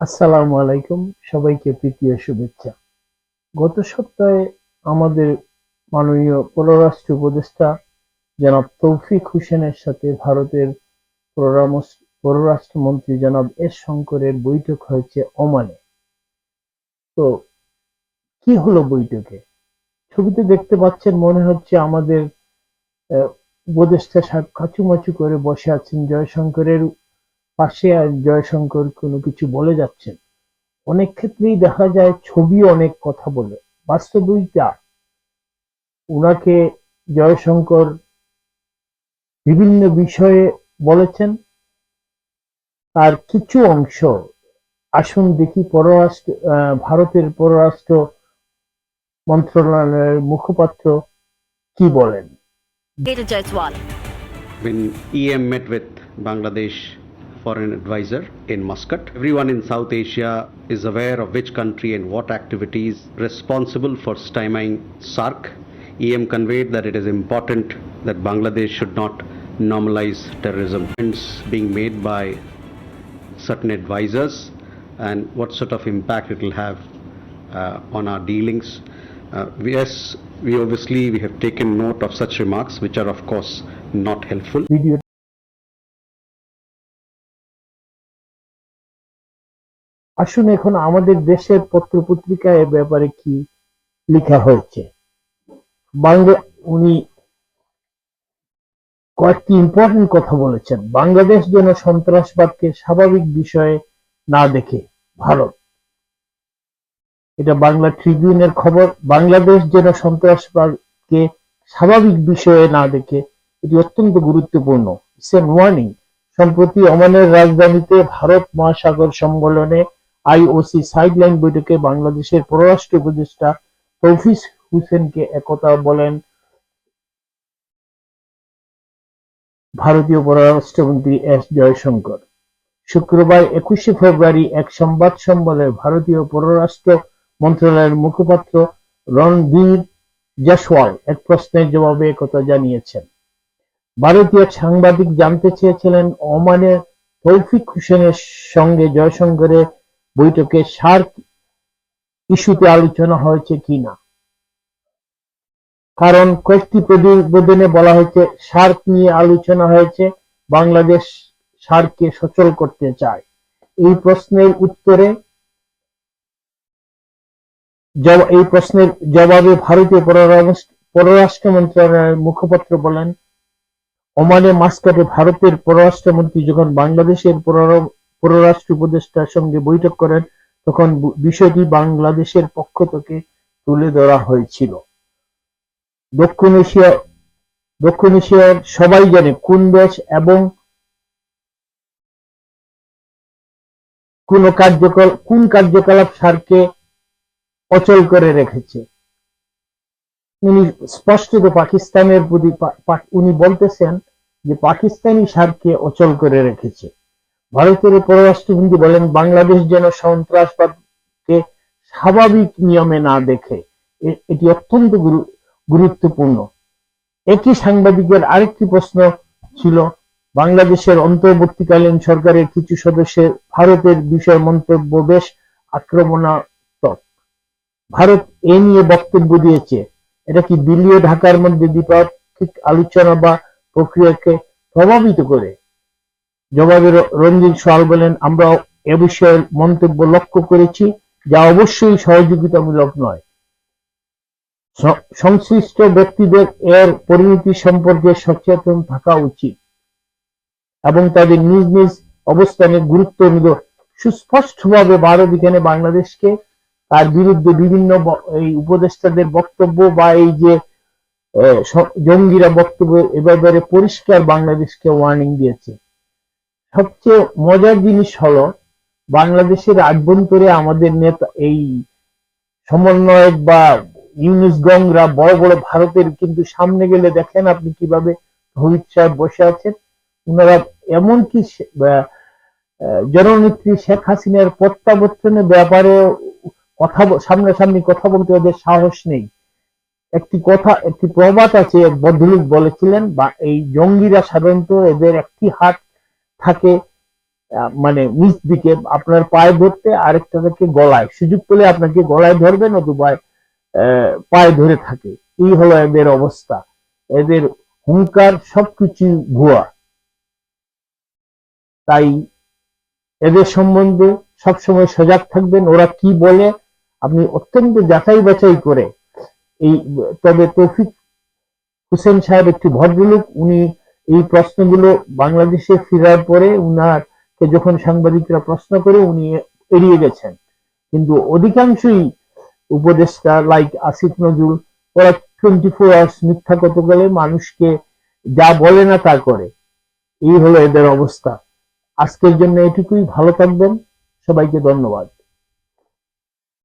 আসসালামু আলাইকুম, সবাইকে প্রীতীয় শুভেচ্ছা। গত সপ্তাহে আমাদের মাননীয় পররাষ্ট্র উপদেষ্টা জনাব তৌফিক হোসেনের সাথে ভারতের পররাষ্ট্রমন্ত্রী জনাব এস শঙ্করের বৈঠক হয়েছে ওমানে। তো কি হলো বৈঠকে? ছবিতে দেখতে পাচ্ছেন মনে হচ্ছে আমাদের উপদেষ্টা সাহেব কাচুমাচু করে বসে আছেন জয়শঙ্করের পাশে আর জয়শঙ্কর কোনো কিছু বলে যাচ্ছেন। অনেক ক্ষেত্রেই দেখা যায় ছবি অনেক কথা বলে। বাস্তবই তা উনাকে জয়শঙ্কর বিভিন্ন বিষয়ে বলেছেন। তার কিছু অংশ আসুন দেখি পররাষ্ট্র আহ, ভারতের পররাষ্ট্র মন্ত্রণালয়ের মুখপাত্র কি বলেন? Peter Jaiswal. when EM met with Bangladesh foreign advisor in Muscat. Everyone in South Asia is aware of which country and what activities responsible for stymieing SARC. EM conveyed that it is important that Bangladesh should not normalize terrorism. Comments being made by certain advisors and what sort of impact it will have uh, on our dealings. Uh, yes, we obviously we have taken note of such remarks, which are of course not helpful. আসুন এখন আমাদের দেশের পত্র পত্রিকায় এ ব্যাপারে কি লেখা হয়েছে? বাংলা উনি কয়েকটি ইম্পর্টেন্ট কথা বলেছেন। বাংলাদেশ যেন সন্ত্রাসবাদকে স্বাভাবিক বিষয়ে না দেখে ভারত এটা বাংলা ট্রিবিউনের খবর। বাংলাদেশ যেন সন্ত্রাসবাদকে স্বাভাবিক বিষয়ে না দেখে, এটি অত্যন্ত গুরুত্বপূর্ণ। ওয়ার্নিং সম্প্রতি ওমানের রাজধানীতে ভারত মহাসাগর সম্মেলনে আইওসি সাইডলাইন বৈঠকে বাংলাদেশের পররাষ্ট্র উপদেষ্টা তৌফিক হুসেনকে একথা বলেন ভারতীয় পররাষ্ট্রমন্ত্রী এস জয়শঙ্কর। শুক্রবার একুশে ফেব্রুয়ারি এক সংবাদ সম্মেলনে ভারতীয় পররাষ্ট্র মন্ত্রণালয়ের মুখপাত্র রণবীর জাসওয়াল এক প্রশ্নের জবাবে একথা জানিয়েছেন। ভারতীয় সাংবাদিক জানতে চেয়েছিলেন ওমানের তৌফিক হোসেনের সঙ্গে জয়শঙ্করের বৈঠকে সার্ক ইস্যুতে আলোচনা হয়েছে কিনা? কারণ কয়েকটি প্রতিবেদনে বলা হয়েছে, সার্ক নিয়ে আলোচনা হয়েছে, বাংলাদেশ সার্ককে সচল করতে চায়। এই প্রশ্নের উত্তরে এই প্রশ্নের জবাবে ভারতীয় পররাষ্ট্র মন্ত্রণালয়ের মুখপাত্র বলেন, ওমানে মাস্কাটে ভারতের পররাষ্ট্রমন্ত্রী যখন বাংলাদেশের পররাষ্ট্র উপদেষ্টার সঙ্গে বৈঠক করেন, তখন বিষয়টি বাংলাদেশের পক্ষ থেকে তুলে ধরা হয়েছিল। দক্ষিণ এশিয়া, দক্ষিণ এশিয়ার সবাই জানে কোন দেশ এবং কোন কার্যকলাপ কোন কার্যকলাপ সারকে অচল করে রেখেছে। উনি স্পষ্টত পাকিস্তানের প্রতি উনি বলতেছেন যে পাকিস্তানি সারকে অচল করে রেখেছে। ভারতের পররাষ্ট্রমন্ত্রী বলেন, বাংলাদেশ যেন সন্ত্রাসবাদকে স্বাভাবিক নিয়মে না দেখে। এটি অত্যন্ত গুরুত্বপূর্ণ। একই সাংবাদিকের আরেকটি প্রশ্ন ছিল, বাংলাদেশের অন্তর্বর্তীকালীন সরকারের কিছু সদস্যের ভারতের বিষয় মন্তব্য বেশ আক্রমণাত্মক। ভারত এ নিয়ে বক্তব্য দিয়েছে, এটা কি দিল্লি ও ঢাকার মধ্যে দ্বিপাক্ষিক আলোচনা বা প্রক্রিয়াকে প্রভাবিত করে? জবাবে রঞ্জিত সোয়াল বলেন, আমরা এ বিষয়ে মন্তব্য লক্ষ্য করেছি যা অবশ্যই সহযোগিতামূলক নয়। সংশ্লিষ্ট ব্যক্তিদের এর পরিণতি সম্পর্কে সচেতন থাকা উচিত এবং তাদের নিজ নিজ অবস্থানে গুরুত্ব নিল সুস্পষ্টভাবে ভারত এখানে বাংলাদেশকে তার বিরুদ্ধে বিভিন্ন এই উপদেষ্টাদের বক্তব্য বা এই যে জঙ্গিরা বক্তব্য এ ব্যাপারে পরিষ্কার বাংলাদেশকে ওয়ার্নিং দিয়েছে। সবচেয়ে মজার জিনিস হলো, বাংলাদেশের আভ্যন্তরে আমাদের নেতা, এই সমন্বয়ক বা ইউনুস গংরা বড় বড় ভারতের কিন্তু সামনে গেলে দেখেন আপনি কীভাবে সাহেব বসে আছেন। ওনারা এমনকি জননেত্রী শেখ হাসিনার প্রত্যাবর্তনের ব্যাপারে কথা সামনাসামনি কথা বলতে ওদের সাহস নেই। একটি কথা, একটি প্রবাদ আছে ভদ্রলোক বলেছিলেন, বা, এই জঙ্গিরা সাধারণত এদের একটি হাত থাকে মানে নিচ দিকে আপনার পায়ে ধরতে আরেকটা থাকে গলায়। সুযোগ পেলে আপনাকে গলায় ধরবে নতুবা পায়ে ধরে থাকে। এই হলো এদের অবস্থা। এদের হুঙ্কার সবকিছু ভুয়া। তাই এদের সম্বন্ধে সবসময় সজাগ থাকবেন। ওরা কি বলে, আপনি অত্যন্ত যাচাই বাছাই করে এই, তবে তৌফিক হোসেন সাহেব একটি ভদ্রলোক, উনি এই প্রশ্নগুলো বাংলাদেশে ফেরার পরে উনারকে যখন সাংবাদিকরা প্রশ্ন করে উনি এড়িয়ে গেছেন। কিন্তু অধিকাংশই উপদেষ্টা লাইক আসিফ নজরুল, ওরা টোয়েন্টি ফোর আওয়ার্স মিথ্যা কত গেলে মানুষকে যা বলে না তা করে। এই হলো এদের অবস্থা। আজকের জন্য এটুকুই, ভালো থাকবেন। সবাইকে ধন্যবাদ।